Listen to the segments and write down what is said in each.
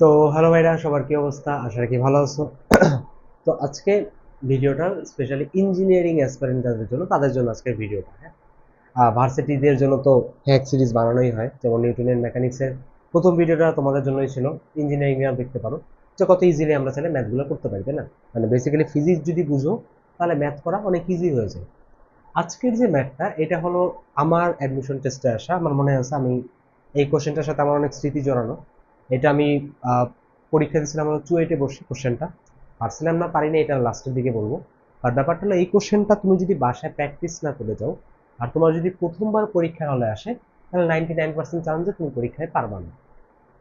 তো হ্যালো ভাইরা, সবার কি অবস্থা? আশা রাখি ভালো আছো। তো আজকে ভিডিওটা স্পেশালি ইঞ্জিনিয়ারিং অ্যাসপারেন্ট যাদের জন্য, তাদের জন্য আজকের ভিডিওটা হ্যাঁ? ভার্সিটিদের জন্য তো হ্যাক সিরিজ বানানোই হয়, যেমন নিউটনের মেকানিক্সের প্রথম ভিডিওটা তোমাদের জন্যই ছিল ইঞ্জিনিয়ারিং এর দেখতে পারো। যে কত ইজিলি আমরা চাইলে ম্যাথগুলো করতে পারি, তাই না? মানে বেসিক্যালি ফিজিক্স যদি বুঝো, তাহলে ম্যাথ করা অনেক ইজি হয়ে যায়। আজকের যে ম্যাথটা এটা হলো আমার অ্যাডমিশন টেস্টে আসা, আমার মনে আছে আমি এই কোশ্চেনটার সাথে আমার অনেক স্মৃতি জড়ানো। এটা আমি পরীক্ষা দিয়েছিলাম হলো চুয়েটে বসে কোশ্চেনটা পারছিলাম না পারি না এটা লাস্টের দিকে বলব। আর ব্যাপারটা হলো, এই কোশ্চেনটা তুমি যদি বাসায় প্র্যাকটিস না করে যাও, আর তোমার যদি প্রথমবার পরীক্ষার হলে আসে, তাহলে নাইনটি নাইন পার্সেন্ট চান্স যে তুমি পরীক্ষায় পারবা না।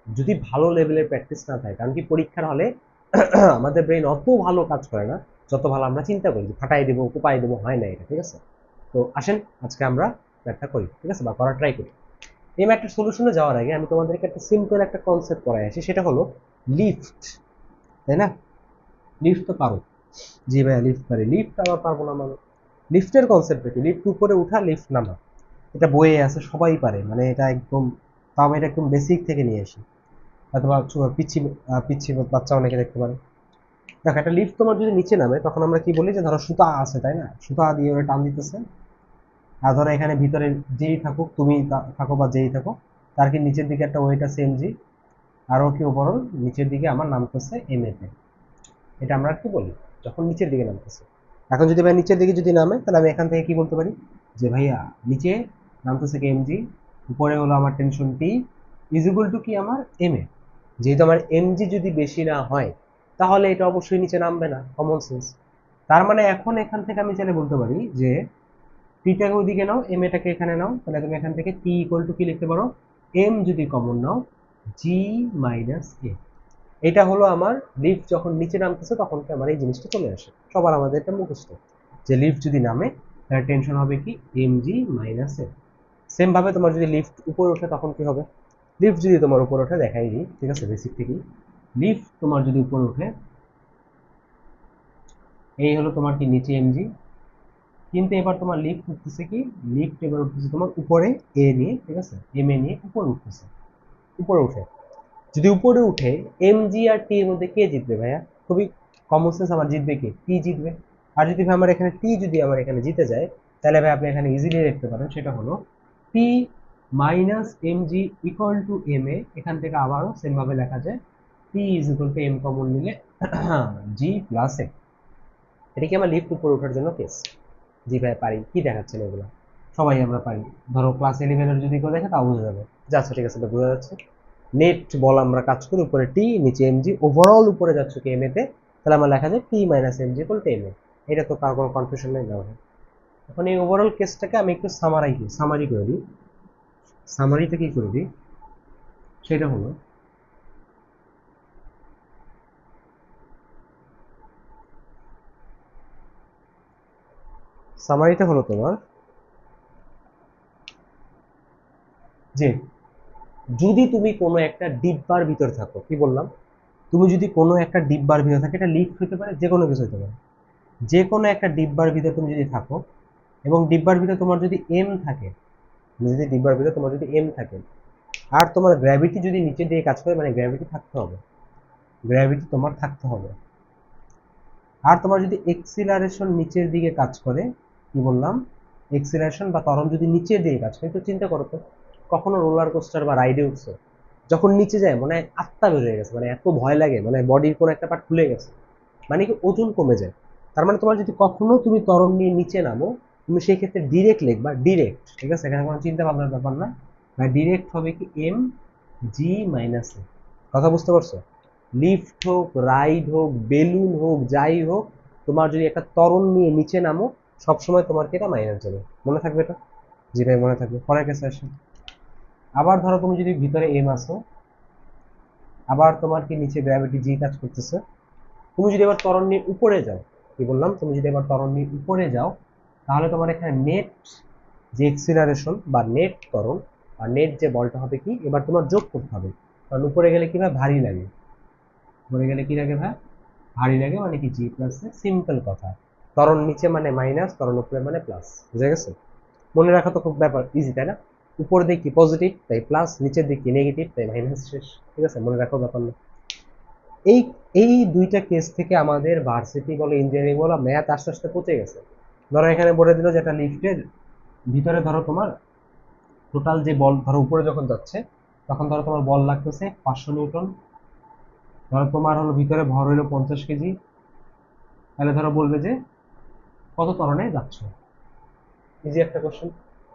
যদি ভালো লেভেলের প্র্যাকটিস না থাকে, কারণ কি পরীক্ষার হলে আমাদের ব্রেন অত ভালো কাজ করে না, যত ভালো আমরা চিন্তা করি ফাটাই দেবো কোপাই দেবো, হয় না এটা, ঠিক আছে? তো আসেন, আজকে আমরা ম্যাথটা করি, ঠিক আছে? বা করার ট্রাই করি। এই ম্যাথটার সলিউশনে যাওয়ার আগে আমি তোমাদেরকে একটা সিম্পল একটা কনসেপ্ট পড়াই আসি, সেটা হলো লিফট তাই না? লিফট তো পারো। জি ভাইয়া লিফট পারি। লিফট আবার পারব না মানে? লিফটের কনসেপ্ট কি লিফট উপরে উঠা লিফট নামা। এটা বইয়ে আছে, সবাই পারে। মানে এটা একদম, তাও আমি এটা একদম বেসিক থেকে নিয়ে আসি। অথবা পিচ্ছি পিচ্ছি বাচ্চা অনেকে দেখতে পারে। দেখো, একটা লিফট তোমার যদি নিচে নামে, তখন আমরা কি বলি যে, ধরো সুতা আছে, তাই না? সুতা দিয়ে ওরা টান দিতেছে। আর ধরো এখানে ভিতরে যেই থাকুক, তুমি থাকো বা যেই থাকো, তার কি নিচের দিকে একটা ওয়েট আছে এমজি আর ও কি ওভারঅল নিচের দিকে আমার নামতেছে এম এতে এটা আমরা কি বলি? যখন নিচের দিকে নামতেছে। এখন যদি ভাই নিচের দিকে যদি নামে, তাহলে আমি এখান থেকে কি বলতে পারি? যে ভাইয়া, নিচে নামতেছে কি এমজি উপরে হলো আমার tension T is equal to কি আমার এম এ যেহেতু আমার এমজি যদি বেশি না হয়, তাহলে এটা অবশ্যই নিচে নামবে না। কমন সেন্স তার মানে এখন এখান থেকে আমি চাইলে বলতে পারি যে টিটাকে ওইদিকে নাও এম এটাকে এখানে নাও, তাহলে তুমি এখান থেকে টি ইকুয়াল টু কি লিখতে পারো? এম যদি কমন নাও জি মাইনাস এ এটা হলো আমার লিফট যখন নিচে নামতেছে তখন কি আমার এই জিনিসটা চলে আসে। সবার আমাদের এটা মুখস্থ। যে লিফট যদি নামে তাহলে টেনশন হবে কি? M G minus A same ভাবে তোমার যদি লিফট উপরে ওঠে তখন কি হবে? লিফট যদি তোমার উপরে ওঠে, দেখাই দিই, ঠিক আছে বেসিক থেকেই লিফট তোমার যদি উপরে ওঠে, এই হলো তোমার কি নিচে এমজি কিন্তু এবার তোমার লিফট উঠতেছে কি? লিফট এবার উঠতেছে তোমার উপরে এ নিয়ে, ঠিক আছে? এম এ নিয়ে উপরে উঠতেছে। উপরে উঠে। যদি উপরে উঠে এম জি আর টি এর মধ্যে কে জিতবে ভাইয়া? খুবই কমন সেন্স আমার জিতবে কে? টি জিতবে। আর যদি ভাই আমার এখানে টি যদি আমার এখানে জিতে যায়, তাহলে ভাই আপনি এখানে ইজিলি দেখতে পারেন, সেটা হলো T minus M G equal to M A এখান থেকে আবারও সেম ভাবে লেখা যায়। T is equal to M common নিলে জি প্লাস এ এটা কি আমার লিফট উপরে ওঠার জন্য কেস জি ভাই পারি, কি দেখাচ্ছেন এগুলো? সবাই আমরা পারি। ধরো ক্লাস ইলেভেনের যদি কেউ দেখে, তাও বোঝা যাবে। যাচ্ছে ঠিক আছে বোঝা যাচ্ছে। নেট বল আমরা কাজ করি, উপরে টি নিচে এমজি ওভারঅল উপরে যাচ্ছে কি এম এতে তাহলে আমার লেখা যায় T minus MG equal to M A এটা তো কার কোনো কনফিউশন নেই ভাই। এখন এই ওভারঅল কেসটাকে আমি একটু সামারাই সামারি করে দিই। সামারিতে কি করে দিই? সেটা হলো সামারিটা হলো তোমার যে যদি তুমি কোনো একটা ডিব্বার ভিতর থাকো, কি বললাম? তুমি যদি কোনো একটা ডিব্বার ভিতর থাকে, এটা লিফট হতে পারে যে কোনো কিছু হতে পারে। যে কোনো একটা ডিব্বার ভিতর তুমি যদি থাকো, এবং ডিব্বার ভিতর তোমার যদি এম থাকে যদি ডিব্বার ভিতর তোমার যদি এম থাকে, আর তোমার গ্র্যাভিটি যদি নিচে দিয়ে কাজ করে মানে গ্র্যাভিটি থাকতে হবে গ্র্যাভিটি তোমার থাকতে হবে। আর তোমার যদি এক্সিলারেশন নিচের দিকে কাজ করে কি বললাম? এক্সিলারেশন বা ত্বরণ যদি নিচের দিকে কাজ করে, একটু চিন্তা করো তো। কখনো রোলার কোস্টার বা রাইডে উঠছো, যখন নিচে যায় মানে আত্মা বের হয়ে গেছে মানে এত ভয় লাগে মানে বডির কোনো একটা পার্ট খুলে গেছে মানে কি ওজন কমে যায়। তার মানে তোমার যদি কখনো তুমি ত্বরণ নিয়ে নিচে নামো, তুমি সেই ক্ষেত্রে ডিরেক্ট লিখবা ডিরেক্ট ঠিক আছে? এখানে কোনো চিন্তা ভাবনার ব্যাপার না। বা ডিরেক্ট হবে কি এম জি মাইনাস এ কথা বুঝতে পারছ? লিফট হোক রাইড হোক বেলুন হোক, যাই হোক, তোমার যদি একটা ত্বরণ নিয়ে নিচে নামো সবসময় তোমার কি এটা মাইনাস যাবে মনে থাকবে এটা? জি ভাই, মনে থাকবে। পরের কাছে আসে। আবার ধরো তুমি যদি ভিতরে এম আসো আবার তোমার কি নিচে গ্র্যাভিটি জি কাজ করতেছে, তুমি যদি এবার তরণ নিয়ে উপরে যাও, কি বললাম? তুমি যদি এবার তরণ নিয়ে উপরে যাও, তাহলে তোমার এখানে নেট যে এক্সিলারেশন বা নেট তরণ বা নেট যে বলটা হবে কি, এবার তোমার যোগ করতে হবে। কারণ উপরে গেলে কি ভাই? ভারী লাগে। উপরে গেলে কি লাগে ভাই? ভারী লাগে মানে কি? জি প্লাস সিম্পল কথা। ত্বরণ নিচে মানে মাইনাস ত্বরণ উপরে মানে প্লাস বুঝা গেছে? মনে রাখা তো খুব ব্যাপার ইজি তাই না? উপর দিক কি পজিটিভ তাই প্লাস নিচের দিক কি নেগেটিভ তাই মাইনাস শেষ, ঠিক আছে? মনে রাখো ব্যাপার না। এই এই দুইটা কেস থেকে আমাদের ভার্সিটি বলো ইঞ্জিনিয়ারিং বলো ম্যাথ আস্তে আস্তে পচে গেছে। ধরো এখানে বলে দিল যে একটা লিফটের ভিতরে ধরো তোমার টোটাল যে বল ধরো উপরে যখন যাচ্ছে, তখন ধরো তোমার বল লাগতেছে পাঁচশো নিউটন। ধরো তোমার হলো ভিতরে ভর হলো পঞ্চাশ কেজি। তাহলে ধরো বলবে যে কত ত্বরণে যাচ্ছ? ইজি একটা কোশ্চেন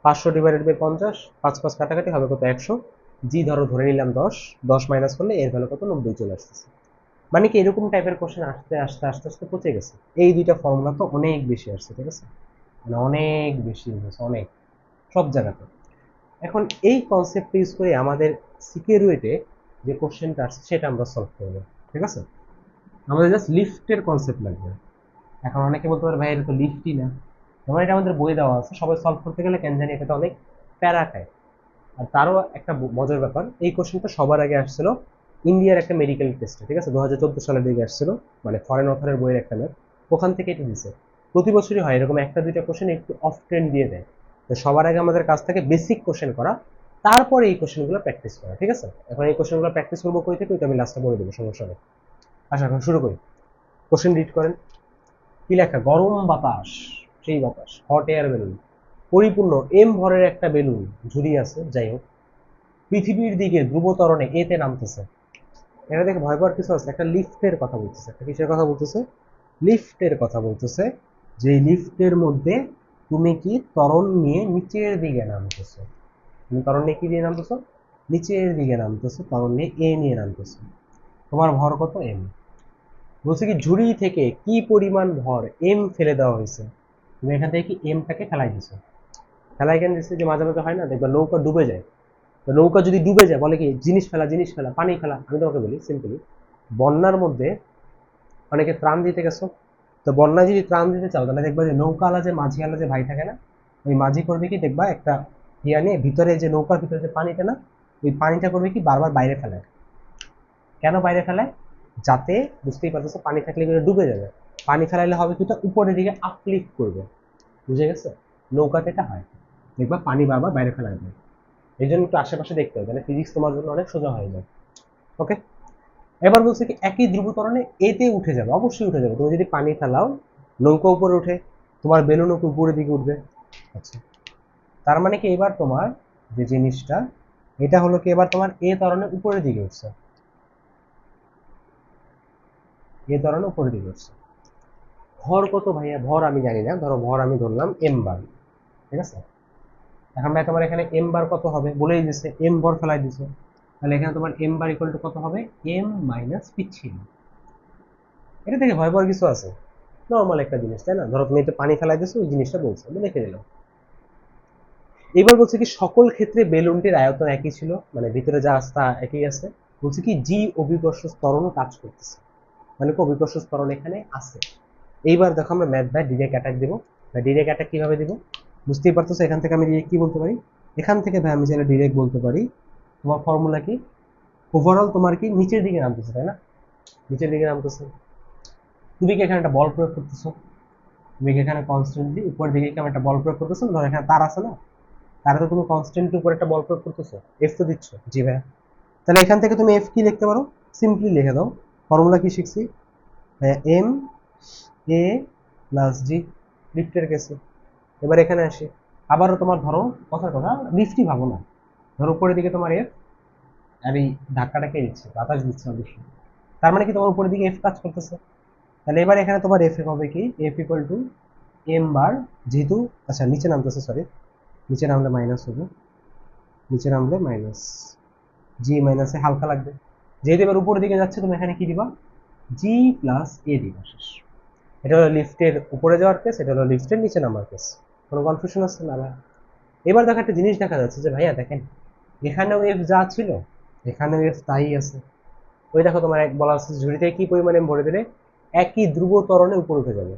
পাঁচশো ডিভাইডেড বাই পঞ্চাশ, পাঁচ পাঁচ কাটাকাটি হবে কত একশো? জি ধরো ধরে নিলাম দশ দশ মাইনাস করলে এর ভ্যালু কত? নব্বই চলে আসতেছে। মানে কি এরকম টাইপের কোশ্চেন আসতে আসতে, আস্তে আস্তে পচে গেছে। এই দুইটা ফর্মুলা তো অনেক বেশি আসছে, ঠিক আছে? মানে অনেক বেশি হয়েছে, অনেক। সব জায়গাতে। এখন এই কনসেপ্ট ইউজ করে আমাদের সিকিউরিটিতে যে কোশ্চেনটা আসছে, সেটা আমরা সলভ করব ঠিক আছে? আমাদের জাস্ট লিফটের কনসেপ্ট লাগবে। এখন অনেকে বলতে পারে, ভাই, এটা তো লিফটই না। যেমন এটা আমাদের বই দেওয়া আছে, সবাই সলভ করতে গেলে কেন জানি এটা তো অনেক প্যারা খায়। আর তারও একটা মজার ব্যাপার, এই কোশ্চেনটা সবার আগে আসছিল ইন্ডিয়ার একটা মেডিকেল টেস্টে ঠিক আছে? দু হাজার চোদ্দ সালের দিকে আসছিল মানে ফরেন অথরের বইয়ের একটা ম্যাপ ওখান থেকে এটা দিছে প্রতি বছরই হয়, এরকম একটা, দুইটা কোশ্চেন একটু অফ ট্রেন্ড দিয়ে দেয়। তো সবার আগে আমাদের কাছ থেকে বেসিক কোশ্চেন করা, তারপরে এই কোশ্চেনগুলো প্র্যাকটিস করা, ঠিক আছে? এখন এই কোশ্চেনগুলো প্র্যাকটিস করব কই থেকে? ওইটা আমি লাস্টে বলে দেবো, সমস্যা নেই। আচ্ছা এখন শুরু করি। কোশ্চেন রিড করেন। কি লেখা? গরম বাতাস, সেই বাতাস হট এয়ার বেলুন পরিপূর্ণ এম ভরের একটা বেলুন ঝুরি আছে, যাই হোক। পৃথিবীর দিকে ধ্রুবতরণে এতে নামতেছে। এটা দেখে ভয় পাওয়ার কিছু আছে? একটা লিফটের কথা বলতেছে। একটা কিসের কথা বলতেছে? লিফটের কথা বলতেছে যে লিফটের মধ্যে তুমি কি তরণ নিয়ে নিচের দিকে নামতেছো? তুমি ত্বরণ নিয়ে কি দিয়ে নামতেছো? নিচের দিকে নামতেছো, তরণ নিয়ে এ নিয়ে নামতেছো। তোমার ভর কত? এম বলছে কি, ঝুড়ি থেকে কি পরিমাণ ভর এম ফেলে দেওয়া হয়েছে? তুমি এখান থেকে কি এমটাকে ফেলাই দিছো ফেলাই কেন দিচ্ছে যে মাঝে মাঝে হয় না, দেখবা নৌকা ডুবে যায়। তো নৌকা যদি ডুবে যায়, বলে কি, জিনিস ফেলা জিনিস ফেলা, পানি ফেলা, আমি তোমাকে বলি সিম্পলি বন্যার মধ্যে অনেকে ত্রাণ দিতে গেছো। তো বন্যা যদি ত্রাণ দিতে চাও, তাহলে দেখবা যে নৌকাওয়ালা যে মাঝিওয়ালা যে ভাই থাকে না, ওই মাঝি করবে কি, দেখবা একটা ইয়া নিয়ে ভিতরে যে নৌকার ভিতরে যে পানিটা না, ওই পানিটা করবে কি, বারবার বাইরে ফেলায়। কেন বাইরে ফেলায়? যাতে বুঝতেই পারতেছো পানি থাকলে কিন্তু ডুবে যাবে। পানি ফেলাইলে হবে কি ওটা উপরের দিকে আপলিফট করবে। বুঝে গেছে? নৌকাতে এটা হয়। দেখবা পানি বারবার বাইরে ফেলা যায় এই জন্য একটু আশেপাশে দেখতে হবে, তাহলে ফিজিক্স তোমার জন্য অনেক সোজা হয়ে যায়। ওকে এবার বলছে কি একই ধ্রুবতরণে এতে উঠে যাবে, অবশ্যই উঠে যাবে। তুমি যদি পানি ফেলাও, নৌকা উপরে উঠে, তোমার বেলুন উপরের দিকে উঠবে। আচ্ছা। তার মানে কি এবার তোমার যে জিনিসটা, এটা হলো কি এবার তোমার এ ত্বরণে উপরের দিকে উঠছে। এ ত্বরণে উপরের দিকে উঠছে ভর কত ভাইয়া? ভর আমি জানি না, ধরো ভর আমি ধরলাম এম বার ঠিক আছে? এখন ভাই তোমার এখানে এম বার কত হবে? বলেই দিছে এম ভর ফেলাই দিছে। তাহলে এখানে তোমার এম বার ইকুয়াল টু কত হবে? এম মাইনাস পিচ্ছিল। এটা থেকে ভয় পাওয়ার কিছু আছে? নর্মাল একটা জিনিস, তাই না? ধরো তুমি এটা পানি ফেলাই দিছো, ওই জিনিসটা বলছো, আমি লিখে দিলাম। এবার বলছে কি, সকল ক্ষেত্রে বেলুনটির আয়তন একই ছিল মানে ভিতরে যা আছে তা একই আছে। বলছে কি জি অভিকর্ষ ত্বরণ কাজ করতেছে। মানে কি অভিকর্ষ ত্বরণ এখানে আছে। এইবার দেখো আমরা ম্যাথ বাই ডিরেক্ট অ্যাটাক দেবো। ডিরেক্ট অ্যাটাক কীভাবে দেবো? বুঝতেই পারতেছো এখান থেকে আমি ডিরেক্ট কি বলতে পারি? এখান থেকে ভাই আমি চাইলে ডিরেক্ট বলতে পারি। তোমার ফর্মুলা কি? ওভারঅল তোমার কি? নিচের দিকে নামতেছে, তাই না? নিচের দিকে নামতেছে। তুমি কি এখানে একটা বল প্রয়োগ করতেছো? তুমি কি এখানে কনস্ট্যান্টলি উপর দিকে আমি একটা বল প্রয়োগ করতেছো? ধর এখানে তার আছে না? তারা তো তুমি কনস্ট্যান্টলি উপর একটা বল প্রয়োগ করতেছো। এফ তো দিচ্ছ। জি ভাই তাহলে এখান থেকে তুমি এফ কি লিখতে পারো? সিম্পলি লিখে দাও। ফর্মুলা কি শিখছি? এম, এ প্লাস জি, লিফটের কেসে। এবার এখানে আসি। আবারও তোমার ধরো কথার কথা, লিফটই ভাবো না। ধরো উপরের দিকে তোমার এফ আর এই ধাক্কাটাকে দিচ্ছে? বাতাস দিচ্ছে অবশ্যই। তার মানে কি তোমার উপরের দিকে এফ কাজ করতেছে? তাহলে এবার এখানে তোমার এফ হবে কি? এফ ইকুয়াল টু এম বার যেহেতু আচ্ছা নিচে নামতেছে সরি নিচে নামলে মাইনাস হবে। নিচে নামলে মাইনাস জি মাইনাসে হালকা লাগবে। যেহেতু এবার উপরের দিকে যাচ্ছে, তুমি এখানে কি দিবা? জি প্লাস এ দিবা শেষ। এটা হলো লিফটের উপরে যাওয়ার কেস এটা হলো লিফটের নিচে নামার কেস কোনো কনফিউশন আছে? না ভাই এবার দেখো একটা জিনিস দেখা যাচ্ছে যে, ভাইয়া দেখেন, এখানেও এফ যা ছিল, এখানেও এফ তাই আছে। ওই দেখো তোমার এক বলা আছে, ঝুড়িতে কি পরিমাণে ভরে দিলে? একই ধ্রুব তরণে উপরে উঠে যাবে।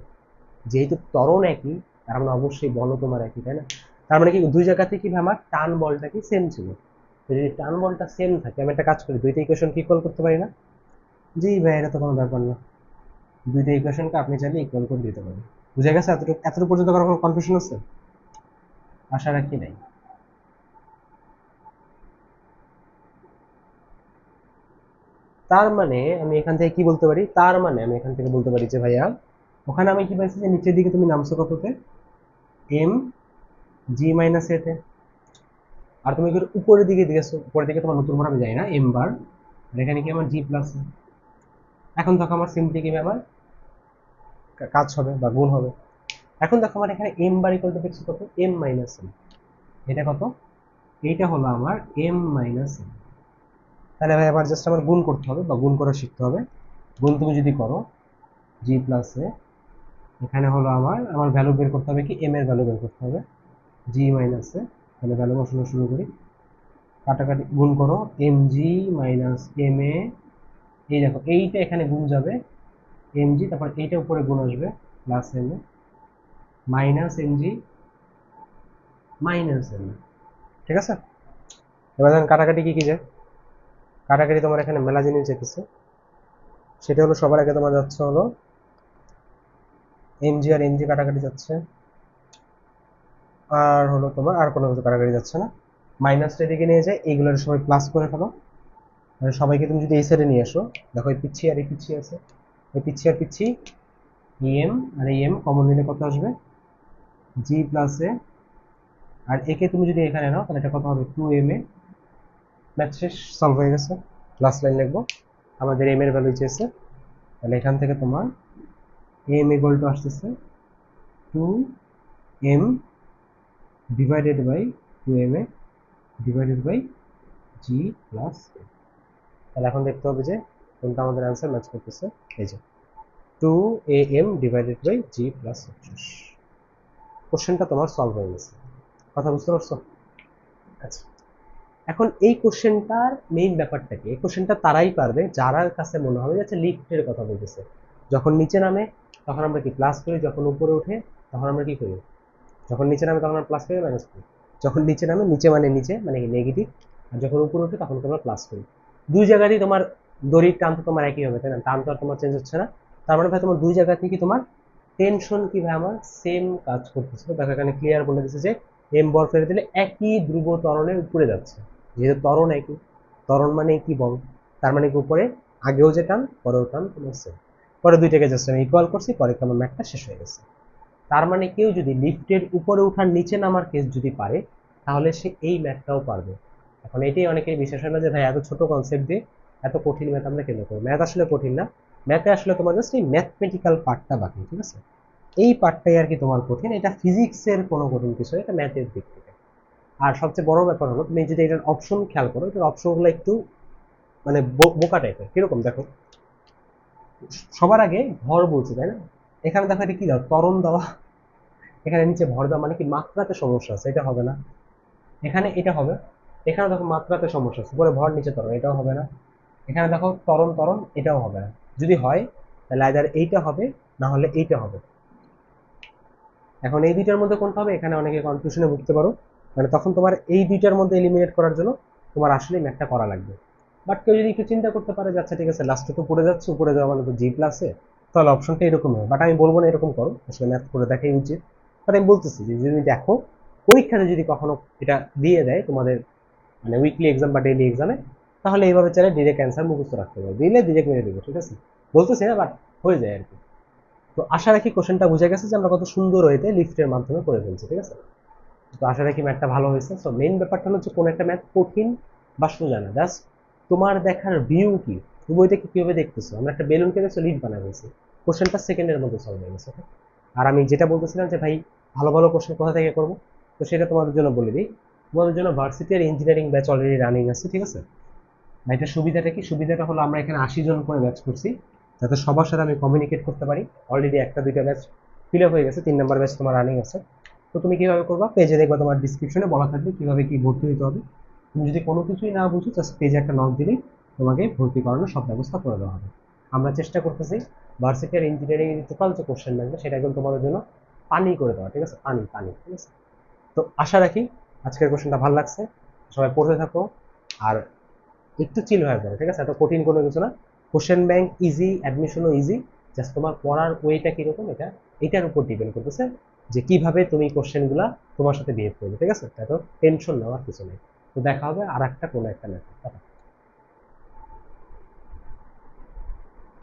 যেহেতু ত্বরণ একই, তার মানে অবশ্যই বলো তোমার একই, তাই না? তার মানে কি, দুই জায়গাতে কি আমার টান বলটা কি সেম ছিল। যদি টান বলটা সেম থাকে, আমি একটা কাজ করি, দুইটা ইকুয়েশন কি ইকুয়াল করতে পারি না? জি ভাই, এটা তো কোনো ব্যাপার না। দুইটা ইকুয়েশনকে আপনি চাইলে ইকুয়াল করে দিতে পারেন। বুঝে গেছে এতটুকু এতটুকু পর্যন্ত কারও কোনো কনফিউশন আছে? আশা রাখি নাই। তার মানে আমি এখান থেকে কি বলতে পারি? তার মানে আমি এখান থেকে বলতে পারি যে ভাইয়া, ওখানে আমি কি পাইছি যে নিচের দিকে তুমি নামছো কততে? এম জি মাইনাস এতে আর তুমি উপরের দিকে দিয়েছ উপরের দিকে তোমার নতুন আমি যাই না এম বার আর এখানে কি আমার জি প্লাস এখন দেখো আমার সিম্পলি কি আমার কাজ হবে বা গুণ হবে। এখন দেখো আমার এখানে এম বার ইকুয়াল টু কত? এম মাইনাস এম এটা কত? এইটা হলো আমার এম মাইনাস এম তাহলে ভাই আবার জাস্ট আমার গুণ করতে হবে বা গুণ করা শিখতে হবে। গুণ তুমি যদি করো জি প্লাসে এখানে হলো আমার আমার ভ্যালু বের করতে হবে কি? এম এর ভ্যালু বের করতে হবে। জি মাইনাসে তাহলে ভ্যালু বসানো শুরু করি। কাটাকাটি গুণ করো M G minus M A এই দেখো, এইটা এখানে গুণ যাবে এম জি তারপর এইটা উপরে গুণ আসবে plus M A minus M G minus M ঠিক আছে? এবার দেখেন কাটাকাটি কি কি যায়? কাটাকাটি তোমার এখানে মেলা জিনিস যেতেছে সেটা হলো সবার আগে তোমার যাচ্ছে হলো এমজি আর এমজি কাটাকাটি যাচ্ছে। আর হলো তোমার আর কোনো কিছু কাটাকাটি যাচ্ছে না। মাইনাসটা এদিকে নিয়ে যায় এইগুলোর সবাই প্লাস করে ফেলো। আর সবাইকে তুমি যদি এই সাইডে নিয়ে আসো, দেখো এই পিচ্ছি আর এই পিচ্ছি আছে। এই পিচ্ছি আর পিচ্ছি এম আর এম কমন নিলে কত আসবে? জি প্লাসে আর একে তুমি যদি এখানে নাও, তাহলে এটা কত হবে? টু এম এ ম্যাথ শেষ সলভ হয়ে গেছে। লাস্ট লাইন লিখব। আমাদের এম এর ভ্যালু চেয়েছে তাহলে এখান থেকে তোমার এম ইকুয়াল টু আসতেছে। Two M two M A divided by G plus তাহলে এখন দেখতে হবে যে কোনটা আমাদের অ্যান্সার ম্যাচ করতেছে। এই যে two A M divided by G plus কোশ্চেনটা তোমার সলভ হয়ে গেছে। কথা বুঝতে পারছ? আচ্ছা। এখন এই কোশ্চেনটার মেইন ব্যাপারটা কি? এই কোশ্চেনটা তারাই পারবে, যারা কাছে মনে হবে যে আচ্ছা লিফটের কথা বলতেছে। যখন নিচে নামে, তখন আমরা কি প্লাস করি? যখন উপরে ওঠে, তখন আমরা কি করি? যখন নিচে নামে তখন প্লাস করি মাইনাস করি যখন নিচে নামে, নিচে মানে নিচে মানে নেগেটিভ আর যখন উপরে উঠে তখন আমরা প্লাস করি দুই জায়গাতেই তোমার দড়ির টান তো তোমার একই হবে, তাই না? টান তো আর তোমার চেঞ্জ হচ্ছে না। তার মানে ভাই, তোমার দুই জায়গা থেকে তোমার টেনশন কি ভাই আমার? সেম কাজ করতেছিল দেখো, এখানে ক্লিয়ার বলে দিচ্ছে যে এম বল ফেলে দিলে একই ধ্রুব ত্বরণের উপরে যাচ্ছে। যেহেতু ত্বরণ একই। ত্বরণ মানে কি বল? তার মানে কি উপরে? আগেও যে টান, পরেও টান, তোমার সেম পরে দুইটাকে জাস্ট আমি ইকুয়াল করছি, পরে আমার ম্যাথটা শেষ হয়ে গেছে। তার মানে কেউ যদি লিফটের উপরে ওঠার নিচে নামার কেস যদি পারে, তাহলে সে এই ম্যাথটাও পারবে। এখন এটাই অনেকের বিশ্বাস হয় না যে, ভাই, এত ছোট কনসেপ্ট দিয়ে এত কঠিন ম্যাথ আমরা কেন করব? ম্যাথ আসলে কঠিন না। ম্যাথে আসলে তোমার জাস্ট এই ম্যাথমেটিক্যাল পার্টটা বাকি, ঠিক আছে? এই পার্টটাই আর কি তোমার কঠিন। এটা ফিজিক্সের কোনো কঠিন বিষয় এটা ম্যাথের দিক থেকে। আর সবচেয়ে বড় ব্যাপার হলো, তুমি যদি এটার অপশন খেয়াল করো, এটার অপশনগুলো একটু মানে বোকা টাইপের কীরকম? দেখো, সবার আগে ঘর বলছে, তাই না? এখানে দেখো এটা কি দাও ত্বরণ দেওয়া। এখানে নিচে ভর দেওয়া মানে কি? মাত্রাতে সমস্যা আছে, এটা হবে না। এখানে এটা হবে, এখানে দেখো মাত্রাতে সমস্যা আছে, উপরে ভর, নিচে ত্বরণ, এটাও হবে না। এখানে দেখো ত্বরণ ত্বরণ, এটাও হবে না। যদি হয়, তাহলে আইদার এইটা হবে, না হলে এইটা হবে। এখন এই দুইটার মধ্যে কোনটা হবে? এখানে অনেকে কনফিউশনে ভুগতে পারো। মানে তখন তোমার এই দুইটার মধ্যে এলিমিনেট করার জন্য তোমার আসলে ম্যাথটা করা লাগবে। বাট কেউ যদি একটু চিন্তা করতে পারে যে আচ্ছা ঠিক আছে লাস্টে তো উপরে যাচ্ছে, উপরে যাওয়া মানে তো জি প্লাসে তাহলে অপশনটা এরকম হবে বাট আমি বলব না এরকম করো, আসলে ম্যাথ করে দেখাই উচিত। বাট আমি বলতেছি যে, যদি দেখো পরীক্ষাতে যদি কখনো এটা দিয়ে দেয় তোমাদের মানে উইকলি এক্সাম বা ডেইলি এক্সামে তাহলে এইভাবে চাইলে ডিরেক্ট অ্যান্সার মুখস্থ রাখতে হবে দিলে ডিরেক্ট মেরে দেবো, ঠিক আছে? বলতেছি না বাট হয়ে যায় আর কি তো আশা রাখি কোশ্চেনটা বুঝে গেছে যে, আমরা কত সুন্দর ওয়েতে লিফটের মাধ্যমে করে ফেলছি, ঠিক আছে? তো আশা রাখি ম্যাথটা ভালো হয়েছে। সো মেইন ব্যাপারটা হচ্ছে কোন একটা ম্যাথ কঠিন বা সোজা না। জাস্ট তোমার দেখার ভিউ কি? তুমি ওইটাকে কীভাবে দেখতেছো? আমরা একটা বেলুনকে দেখছ লিড বানায় ফেলছি। কোশ্চেনটা সেকেন্ডের মধ্যে সলভ হয়ে গেছে আর আমি যেটা বলতেছিলাম যে, ভাই, ভালো ভালো কোশ্চেন কোথা থেকে করব? তো সেটা তোমাদের জন্য বলে দিই। তোমাদের জন্য ভার্সিটি আর ইঞ্জিনিয়ারিং ব্যাচ অলরেডি রানিং আছে, ঠিক আছে? এটা সুবিধাটা কি? সুবিধাটা হলো আমরা এখানে আশি জন করে ব্যাচ করছি, যাতে সবার সাথে আমি কমিউনিকেট করতে পারি। অলরেডি একটা, দুইটা ব্যাচ ফিল আপ হয়ে গেছে, তিন নাম্বার ব্যাচ তোমার রানিং আছে। তো তুমি কীভাবে করবা? পেজে দেখবা তোমার ডিসক্রিপশনে বলা থাকবে কীভাবে কি ভর্তি হতে হবে। তুমি যদি কোনো কিছুই না বুঝো জাস্ট পেজে একটা নক দিলেই তোমাকে ভর্তি করানোর সব ব্যবস্থা করে দেওয়া হবে। আমরা চেষ্টা করতেছি ভার্সিটি আর ইঞ্জিনিয়ারিং এর টোটাল যে কোশ্চেন ব্যাংকটা সেটা একদম তোমাদের জন্য পানি করে দেওয়া, ঠিক আছে? পানি পানি, ঠিক আছে? তো আশা রাখি আজকের কোশ্চেনটা ভালো লাগছে। সবাই পড়তে থাকো আর একটু চিল হয়ে যাবে, ঠিক আছে? এত কঠিন কোনো কিছু না। কোশ্চেন ব্যাংক ইজি অ্যাডমিশনও ইজি জাস্ট তোমার পড়ার ওয়েটা কীরকম এটা, এটার উপর ডিপেন্ড করতেছে যে কীভাবে তুমি কোশ্চেনগুলা তোমার সাথে বিহেভ করবে, ঠিক আছে? এত টেনশন নেওয়ার কিছু নেই। তো দেখা হবে আর একটা কোনো একটা ম্যাথ